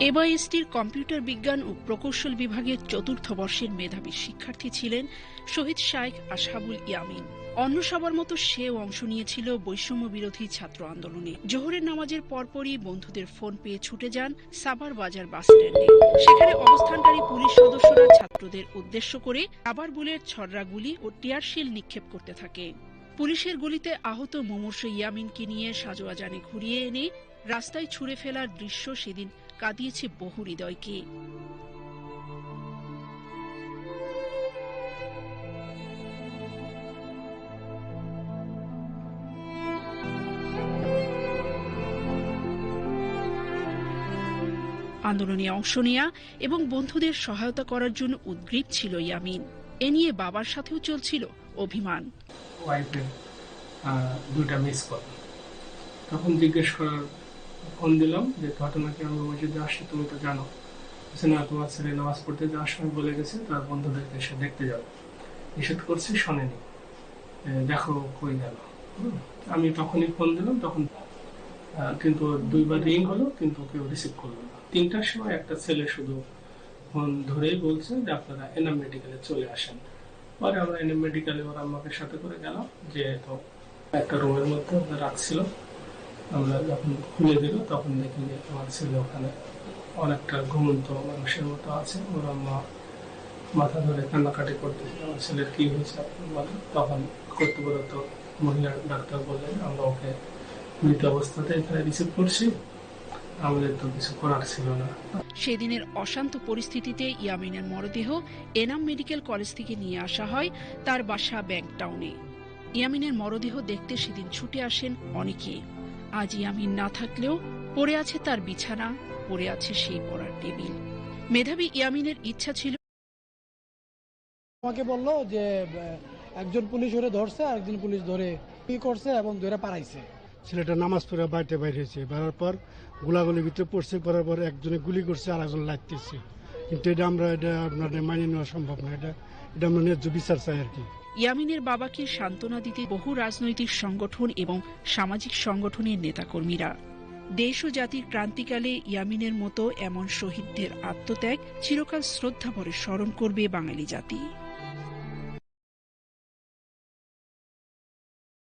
এবাইএসটির computer বিজ্ঞান ও প্রকৌশল বিভাগের চতুর্থ বর্ষের মেধাবী শিক্ষার্থী ছিলেন শহীদ শাইখ আশহাবুল ইয়ামিন। অন্য সবার মতো সেও অংশ নিয়েছিল বৈষম্য বিরোধী ছাত্র আন্দোলনে। জোহরের নামাজের পরপরই বন্ধুদের ফোন পেয়ে ছুটে যান সাবার বাজার বাস স্ট্যান্ডে। সেখানে অবস্থানকারী পুলিশ সদস্যরা ছাত্রদের উদ্দেশ্য করে আবার বুলের ছড়রা গুলি ও টিয়ারশিল নিক্ষেপ করতে থাকে। পুলিশের গুলিতে আহত মুমূর্ষ ইয়ামিনকে নিয়ে সাজোয়া জানে ঘুরিয়ে এনে রাস্তায় ছুঁড়ে ফেলার দৃশ্য সেদিন কাঁদিয়েছে বহু হৃদয়কে। আন্দোলনে অংশ নেয়া এবং বন্ধুদের সহায়তা করার জন্য উদ্গ্রীব ছিল ইয়ামিন। এ নিয়ে বাবার সাথেও চলছিল অভিমান। আহ, মিস তখন জিজ্ঞেস করার ফোন দিলাম যে ঘটনা কি আমি মসজিদে আসছি, তুমি তো জানো। না তোমার ছেলে নামাজ পড়তে যাওয়ার সময় বলে গেছে, তার বন্ধুদেরকে এসে দেখতে যাবে। নিষেধ করছি, শোনেনি। দেখো কই গেল। আমি তখনই ফোন দিলাম, তখন কিন্তু দুইবার রিং হলো, কিন্তু কেউ রিসিভ করল না। তিনটার সময় একটা ছেলে শুধু ফোন ধরেই বলছে যে আপনারা এনাম মেডিকেলে চলে আসেন। পরে আমরা এনে মেডিকেলে ওরা আমাকে সাথে করে গেলাম যে তো একটা রুমের মধ্যে রাখছিল। আমরা যখন খুলে দিল, তখন দেখি যে ছেলে ওখানে অনেকটা ঘুমন্ত মানুষের মতো আছে। ওর আম্মা মাথা ধরে কান্নাকাটি করতেছে আমার ছেলের হয়েছে? তখন কর্তব্যরত মহিলা ডাক্তার আমরা ওকে মৃত অবস্থাতে এখানে রিসিভ করছি। সেদিনের অশান্ত পরিস্থিতিতে ইয়ামিনের মরদেহ এনাম মেডিকেল কলেজ থেকে নিয়ে আসা হয় তার বাসা ব্যাংক টাউনে ইয়ামিনের মরদেহ দেখতে সেদিন ছুটে আসেন অনেকে আজ ইয়ামিন না থাকলেও পড়ে আছে তার বিছানা পড়ে আছে সেই পড়ার টেবিল। মেধাবী ইয়ামিনের ইচ্ছা ছিল আমাকে বলল যে একজন পুলিশ ওরে ধরছে আর একজন পুলিশ ধরে কি করছে এবং ধরে পারাইছে ছেলেটা নামাজ পড়ে বাড়িতে বাইর হয়েছে। বেরার পর গোলাগুলির ভিতরে পড়ছে পড়ার পর একজনে গুলি করছে আর একজন লাগতেছে কিন্তু এটা আমরা, এটা আপনাদের মানিয়ে নেওয়া সম্ভব না। এটা এটা আমরা ন্যায্য বিচার চাই আর কি। ইয়ামিনের বাবাকে সান্ত্বনা দিতে বহু রাজনৈতিক সংগঠন এবং সামাজিক সংগঠনের নেতাকর্মীরা। দেশ ও জাতির ক্রান্তিকালে ইয়ামিনের মতো এমন শহীদদের আত্মত্যাগ চিরকাল শ্রদ্ধাভরে স্মরণ করবে বাঙালি জাতি।